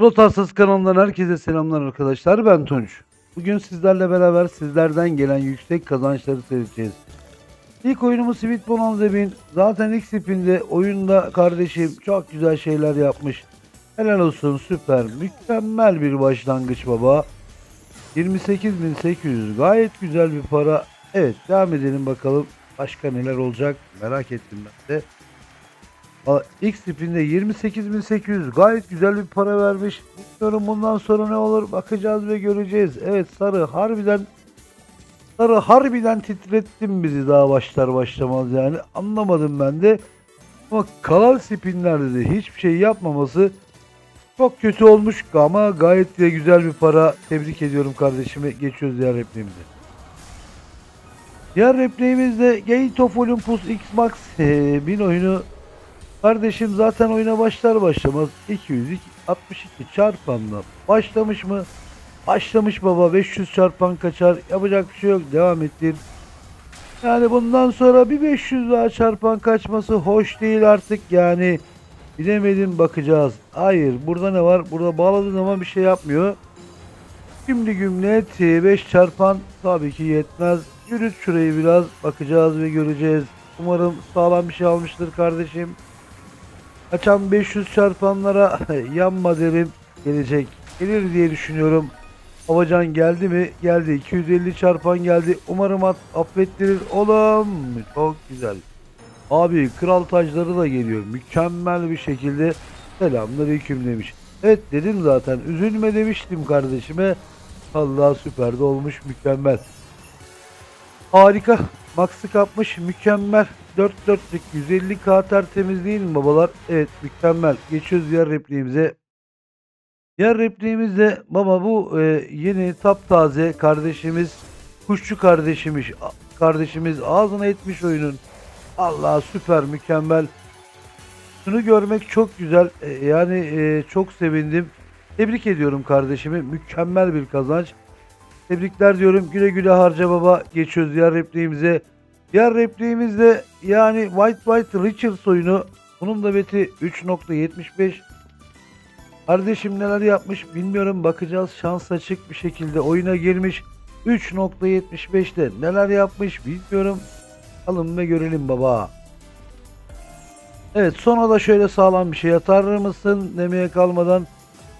Rotarsız kanalından herkese selamlar arkadaşlar. Ben Tunç. Bugün sizlerle beraber sizlerden gelen yüksek kazançları seyredeceğiz. İlk oyunumuz Sweet Bonanza 1000. Zaten ilk spinde oyunda kardeşim çok güzel şeyler yapmış. Helal olsun süper. Mükemmel bir başlangıç baba. 28.800 gayet güzel bir para. Evet devam edelim bakalım. Başka neler olacak merak ettim ben de. İlk spinde 28.800 gayet güzel bir para vermiş. Bilmiyorum bundan sonra ne olur bakacağız ve göreceğiz. Evet sarı harbiden sarı harbiden titrettin bizi daha başlar başlamaz yani. Anlamadım ben de. Ama kalan spinlerde de hiçbir şey yapmaması çok kötü olmuş ama gayet de güzel bir para. Tebrik ediyorum kardeşimi. Geçiyoruz diğer repliğimize. Diğer repliğimiz de Gate of Olympus X Max eee, bin oyunu Kardeşim zaten oyuna başlar başlamaz 262 çarpanla başlamış mı? Başlamış baba 500 çarpan kaçar yapacak bir şey yok devam ettir. Yani bundan sonra bir 500 daha çarpan kaçması hoş değil artık yani. Bilemedim bakacağız. Hayır burada ne var? Burada bağladığı zaman bir şey yapmıyor. Şimdi gümlet 5 çarpan tabii ki yetmez. Yürüt şurayı biraz bakacağız ve göreceğiz. Umarım sağlam bir şey almıştır kardeşim. Kaçan 500 çarpanlara yanma derim gelecek. Gelir diye düşünüyorum. Babacan geldi mi? Geldi. 250 çarpan geldi. Umarım at, affettirir. Oğlum çok güzel. Abi kral tacları da geliyor. Mükemmel bir şekilde selamünaleyküm demiş. Evet dedim zaten. Üzülme demiştim kardeşime. Allah süper de olmuş mükemmel. Harika. Max'ı kapmış. Mükemmel. 4 dörtlük 150 k tertemiz değil mi babalar? Evet mükemmel. Geçiyoruz diğer repliğimize. Diğer repliğimiz baba bu e, yeni taptaze kardeşimiz kuşçu kardeşimiz kardeşimiz ağzına etmiş oyunun. Allah süper mükemmel. Şunu görmek çok güzel. E, yani e, çok sevindim. Tebrik ediyorum kardeşimi. Mükemmel bir kazanç. Tebrikler diyorum. Güle güle harca baba. Geçiyoruz diğer repliğimize. Diğer repliğimiz de yani White White Richards oyunu. Bunun da beti 3.75. Kardeşim neler yapmış bilmiyorum. Bakacağız. Şans açık bir şekilde oyuna girmiş. 3.75'te neler yapmış bilmiyorum. Alın ve görelim baba. Evet sonra da şöyle sağlam bir şey atar mısın demeye kalmadan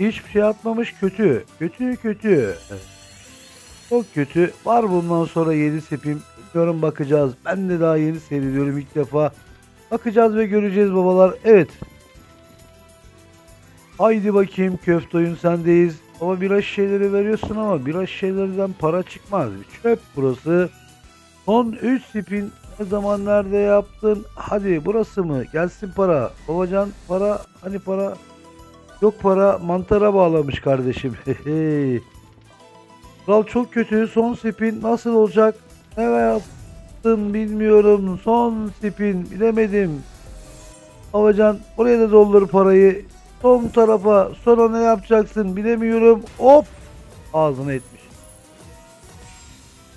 hiçbir şey atmamış kötü. Kötü kötü. Evet. Çok kötü. Var bundan sonra 7 sepim. Bilmiyorum bakacağız. Ben de daha yeni seyrediyorum ilk defa. Bakacağız ve göreceğiz babalar. Evet. Haydi bakayım köfte oyun sendeyiz. Ama biraz şeyleri veriyorsun ama biraz şeylerden para çıkmaz. Çöp burası. Son 3 spin ne zaman nerede yaptın? Hadi burası mı? Gelsin para. Babacan para hani para? Yok para mantara bağlamış kardeşim. Kral çok kötü. Son spin nasıl olacak? Ne yaptın bilmiyorum. Son spin bilemedim. Havacan oraya da doldur parayı. Son tarafa sonra ne yapacaksın bilemiyorum. Hop ağzına etmiş.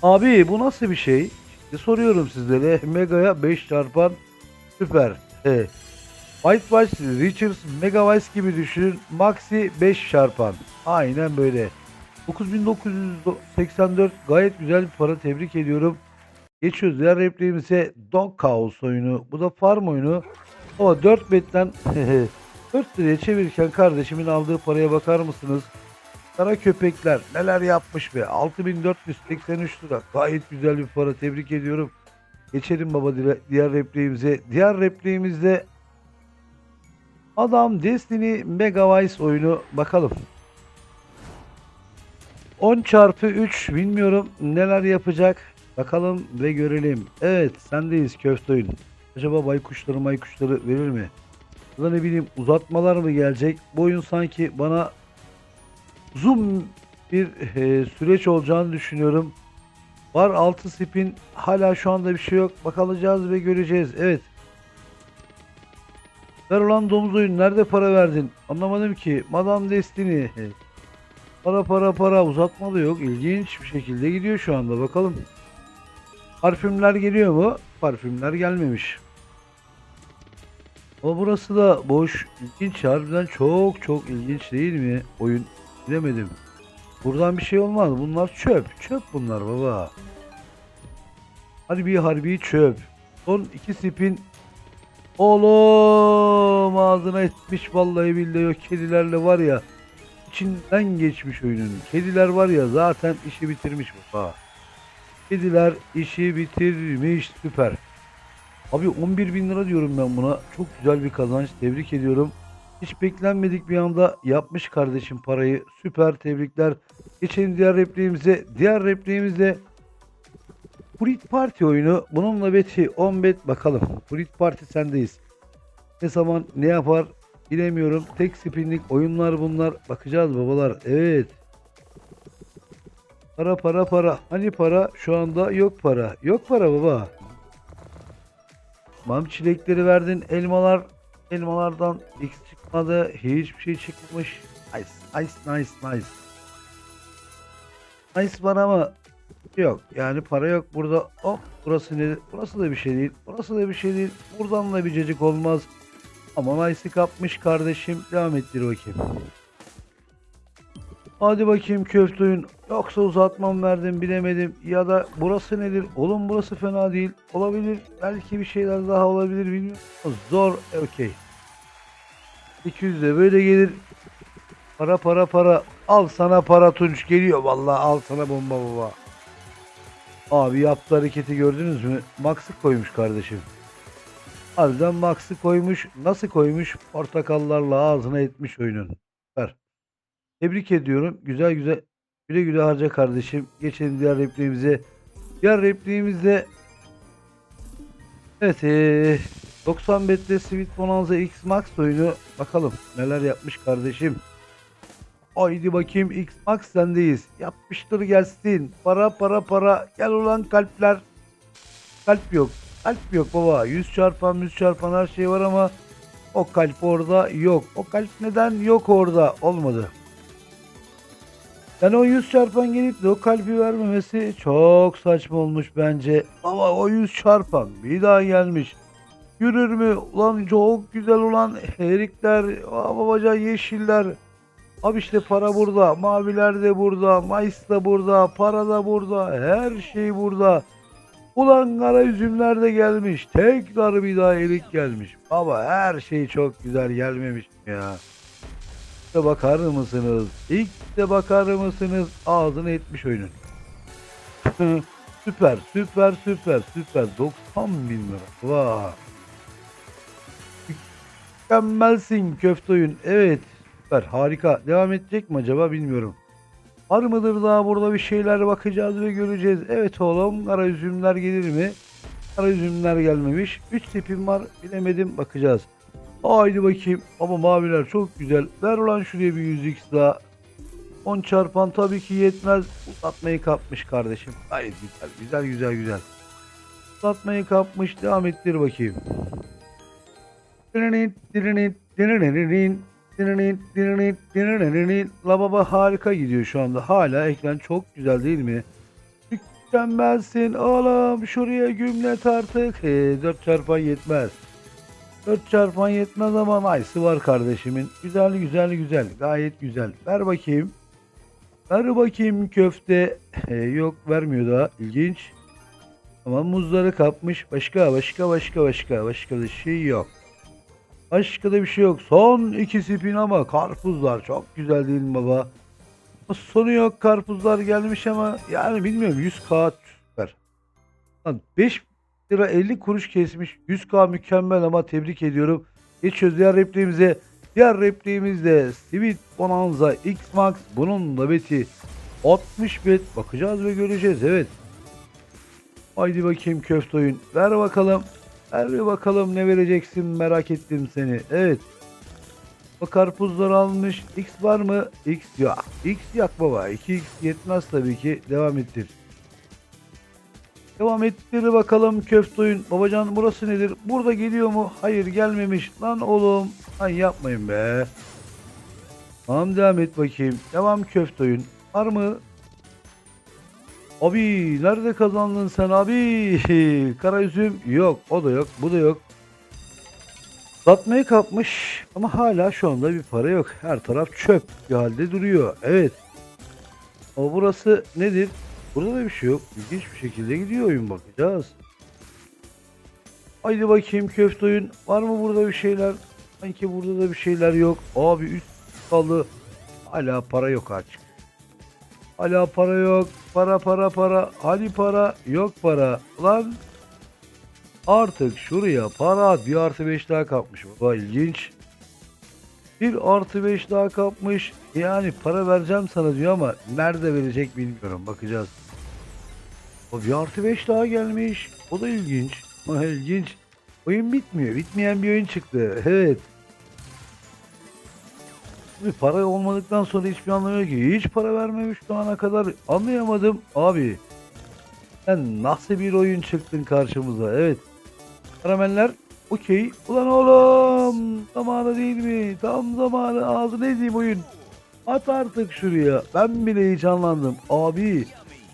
Abi bu nasıl bir şey? Şimdi soruyorum sizlere. Mega'ya 5 çarpan süper. Evet. White Watch Richards Mega Vice gibi düşünün. Maxi 5 çarpan. Aynen böyle. 9984 gayet güzel bir para tebrik ediyorum. Geçiyoruz diğer repliğimiz ise Dog Chaos oyunu. Bu da farm oyunu. Ama 4 betten 4 liraya çevirirken kardeşimin aldığı paraya bakar mısınız? Kara köpekler neler yapmış be. 6483 lira. Gayet güzel bir para tebrik ediyorum. Geçelim baba diğer repliğimize. Diğer repliğimizde Adam Destiny Mega Vice oyunu bakalım. 10 çarpı 3 bilmiyorum neler yapacak. Bakalım ve görelim. Evet sendeyiz köfte oyun. Acaba baykuşları maykuşları verir mi? Ya da ne bileyim uzatmalar mı gelecek? Bu oyun sanki bana uzun bir e, süreç olacağını düşünüyorum. Var 6 spin hala şu anda bir şey yok. Bakalacağız ve göreceğiz. Evet. Ver ulan domuz oyun nerede para verdin? Anlamadım ki. Madame Destiny. Para para para uzatma da yok. İlginç bir şekilde gidiyor şu anda. Bakalım. Parfümler geliyor mu? Parfümler gelmemiş. Ama burası da boş. İlginç harbiden çok çok ilginç değil mi? Oyun bilemedim. Buradan bir şey olmaz. Bunlar çöp. Çöp bunlar baba. Harbi harbi çöp. Son iki spin. Oğlum ağzına etmiş vallahi billahi o kedilerle var ya. İçinden geçmiş oyunun. Kediler var ya zaten işi bitirmiş baba. Kediler işi bitirmiş süper. Abi 11 bin lira diyorum ben buna. Çok güzel bir kazanç. Tebrik ediyorum. Hiç beklenmedik bir anda yapmış kardeşim parayı. Süper tebrikler. Geçelim diğer repliğimize. Diğer repliğimizde Fruit Party oyunu. Bununla beti 10 bet bakalım. Fruit Party sendeyiz. Ne zaman ne yapar bilemiyorum. Tek spinlik oyunlar bunlar. Bakacağız babalar. Evet. Para para para. Hani para? Şu anda yok para. Yok para baba. Mam çilekleri verdin. Elmalar elmalardan X çıkmadı. Hiçbir şey çıkmamış. Nice, nice, nice, nice. Nice var ama yok. Yani para yok burada. Hop burası ne? Burası da bir şey değil. Burası da bir şey değil. Buradan da bir cacık olmaz. Ama Nice'ı kapmış kardeşim. Devam ettir bakayım. Hadi bakayım köfte oyun. Yoksa uzatmam verdim bilemedim. Ya da burası nedir? Oğlum burası fena değil. Olabilir. Belki bir şeyler daha olabilir bilmiyorum. Zor. E, Okey. 200 de böyle gelir. Para para para. Al sana para tunç geliyor. Vallahi al sana bomba baba. Abi yaptığı hareketi gördünüz mü? Max'ı koymuş kardeşim. Harbiden Max'ı koymuş. Nasıl koymuş? Portakallarla ağzına etmiş oyunun. Ver. Tebrik ediyorum. Güzel güzel. Güle güle harca kardeşim. Geçelim diğer repliğimize. Diğer repliğimizde Evet ee, 90 betle Sweet Bonanza X Max oyunu. Bakalım neler yapmış kardeşim. Haydi bakayım X Max sendeyiz. Yapmıştır gelsin. Para para para. Gel ulan kalpler. Kalp yok. Kalp yok baba. 100 çarpan 100 çarpan her şey var ama o kalp orada yok. O kalp neden yok orada? Olmadı. Yani o 100 çarpan gelip de o kalbi vermemesi çok saçma olmuş bence. Ama o 100 çarpan bir daha gelmiş. Yürür mü? Ulan çok güzel ulan herikler, aa babacan yeşiller. Abi işte para burada, maviler de burada, mayıs da burada, para da burada, her şey burada. Ulan kara üzümler de gelmiş. Tekrar bir daha erik gelmiş. Baba her şey çok güzel gelmemiş mi ya? de bakar mısınız? İlk de bakar mısınız? Ağzını etmiş oyunun. süper, süper, süper, süper. 90 bin lira. Vay. Mükemmelsin köfte oyun. Evet. Süper, harika. Devam edecek mi acaba bilmiyorum. Var mıdır daha burada bir şeyler bakacağız ve göreceğiz. Evet oğlum kara üzümler gelir mi? Kara üzümler gelmemiş. 3 tipim var bilemedim bakacağız. Haydi bakayım. Ama maviler çok güzel. Ver ulan şuraya bir 100x daha. 10 çarpan tabii ki yetmez. Uzatmayı kapmış kardeşim. Gayet güzel. Güzel güzel güzel. Uzatmayı kapmış. Devam ettir bakayım. La baba harika gidiyor şu anda. Hala ekran çok güzel değil mi? Mükemmelsin oğlum. Şuraya gümlet artık. He, 4 çarpan yetmez. 4 çarpan yetmez ama nice'ı var kardeşimin. Güzel güzel güzel. Gayet güzel. Ver bakayım. Ver bakayım köfte. Ee, yok vermiyor daha. İlginç. Ama muzları kapmış. Başka başka başka başka. Başka da şey yok. Başka da bir şey yok. Son iki spin ama karpuzlar çok güzel değil mi baba? Sonu yok karpuzlar gelmiş ama yani bilmiyorum 100 kağıt süper. Lan 5 lira 50 kuruş kesmiş. 100k mükemmel ama tebrik ediyorum. Geçiyoruz diğer repliğimize. Diğer repliğimizde Sweet Bonanza X Max bunun da beti 60 bet bakacağız ve göreceğiz evet. Haydi bakayım köfte oyun. Ver bakalım. Ver bakalım ne vereceksin merak ettim seni. Evet. O karpuzları almış. X var mı? X yok. X yok baba. 2X yetmez tabii ki. Devam ettir. Devam ettir bakalım köfte oyun. Babacan burası nedir? Burada geliyor mu? Hayır gelmemiş. Lan oğlum. Lan yapmayın be. Tamam devam et bakayım. Devam köfte oyun. Var mı? Abi nerede kazandın sen abi? Kara üzüm yok. O da yok. Bu da yok. Satmayı kapmış ama hala şu anda bir para yok. Her taraf çöp bir halde duruyor. Evet. Ama burası nedir? Burada da bir şey yok. İlginç bir şekilde gidiyor oyun bakacağız. Haydi bakayım köfte oyun. Var mı burada bir şeyler? Sanki burada da bir şeyler yok. Abi üst kalı. Hala para yok açık. Hala para yok. Para para para. Hadi para. Yok para. Lan Artık şuraya para at. Bir artı 5 daha kapmış. Baba ilginç. Bir artı 5 daha kapmış. Yani para vereceğim sana diyor ama nerede verecek bilmiyorum. Bakacağız. O bir artı 5 daha gelmiş. O da ilginç. O ilginç. Oyun bitmiyor. Bitmeyen bir oyun çıktı. Evet. Bir para olmadıktan sonra hiçbir anlamı yok ki. Hiç para vermemiş şu ana kadar. Anlayamadım. Abi. Sen nasıl bir oyun çıktın karşımıza? Evet. Karameller okey. Ulan oğlum zamanı değil mi? Tam zamanı aldı ne diyeyim oyun. At artık şuraya. Ben bile heyecanlandım. Abi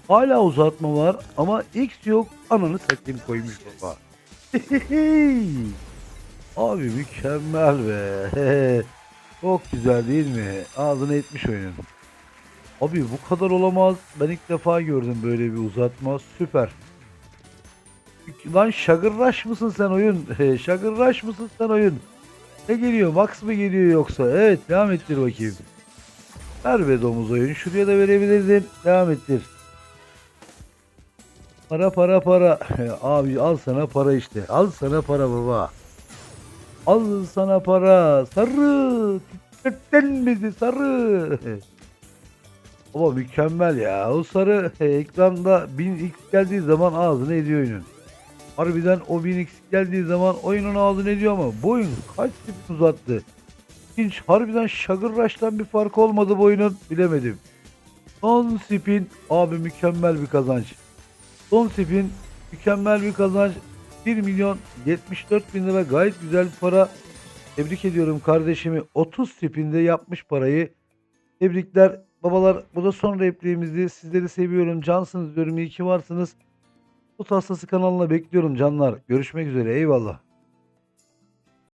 hala uzatma var ama X yok. Ananı satayım koymuş baba. Abi mükemmel be. Çok güzel değil mi? Ağzını etmiş oyunun. Abi bu kadar olamaz. Ben ilk defa gördüm böyle bir uzatma. Süper. Lan şagırraş mısın sen oyun? şagırraş mısın sen oyun? Ne geliyor? Max mı geliyor yoksa? Evet devam ettir bakayım. Ver be domuz oyun. Şuraya da verebilirdin. Devam ettir. Para para para. Abi al sana para işte. Al sana para baba. Al sana para. Sarı. Titretten bizi sarı. Baba mükemmel ya. O sarı ekranda 1000x geldiği zaman ağzını ediyor oyunun. Harbiden o 1000x geldiği zaman oyunun ağzını ediyor ama bu oyun kaç spin uzattı. Hiç harbiden şagırraştan bir fark olmadı bu oyunun bilemedim. Son spin abi mükemmel bir kazanç. Son spin mükemmel bir kazanç. 1 milyon 74 bin lira gayet güzel bir para. Tebrik ediyorum kardeşimi. 30 spinde yapmış parayı. Tebrikler babalar. Bu da son repliğimizdi. Sizleri seviyorum. Cansınız diyorum. İyi ki varsınız. Bu Hastası kanalına bekliyorum canlar. Görüşmek üzere. Eyvallah.